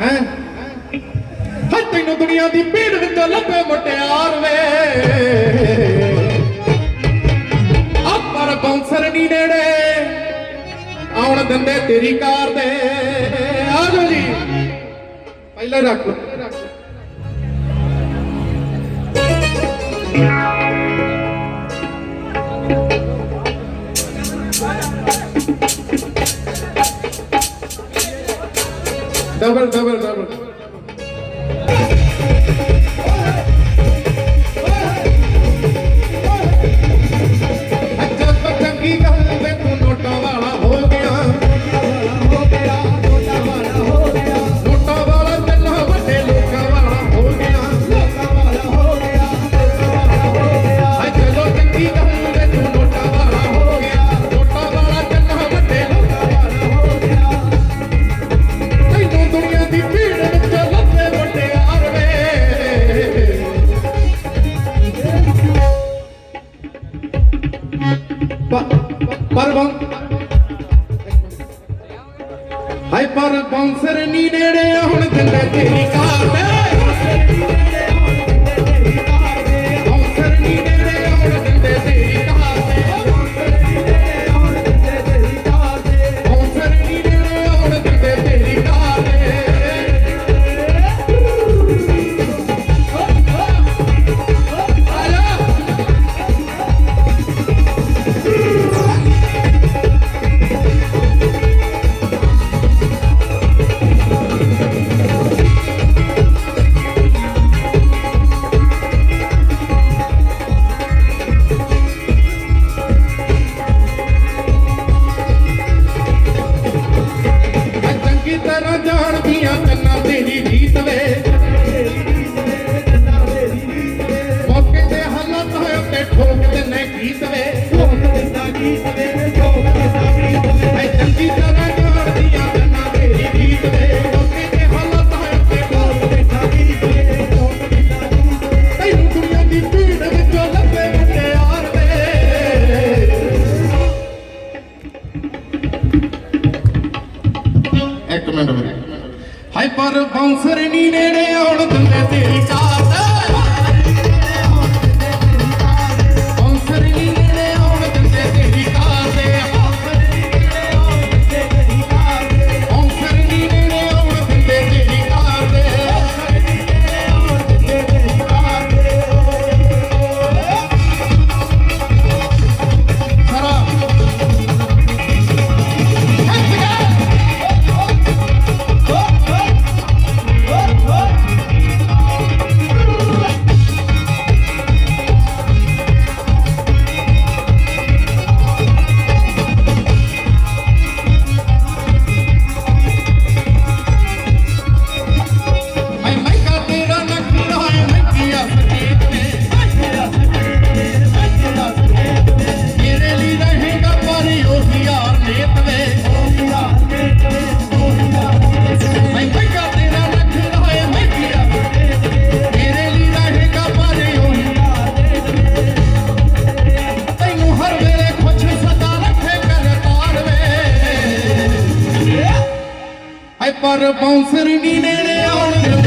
ਹੈ? ਹੱਥ ਤੈਨੂੰ ਦੁਨੀਆ ਦੀ ਪੀੜ ਵਿੱਚੋਂ ਲੱਭੇ ਮੁਟਿਆਰ ਵੇ। ਆਪਰ ਬੌਂਸਰ ਨੀ ਨੇੜੇ, ਆਉਣ ਦਿੰਦੇ ਤੇਰੀ ਕਾਰ ਦੇ। ਆਜੋ ਜੀ। ਪਹਿਲਾਂ ਰੱਖ ਲਓ। ਡਬਲ ਡਬਲ ਡਬਲ ਕੀ ਕਹ ਹਾਏ ਪਰ ਬਾਉਂਸਰ ਨੀ ਨੇੜੇ ਹੁਣ ਦਿੰਦਾ ਤੇਰੀ ਕਾਰ ਹਾਏ ਬਾਉਂਸਰ ਨਹੀਂ ਨੇੜੇ ਆਉਣ ਦਿੰਦੇ ਤੇਰੀ ਕਾਤ ਐ ਪਰ ਬਾਉਂਸਰ ਨਹੀਂ ਨੇੜੇ ਆਉਣ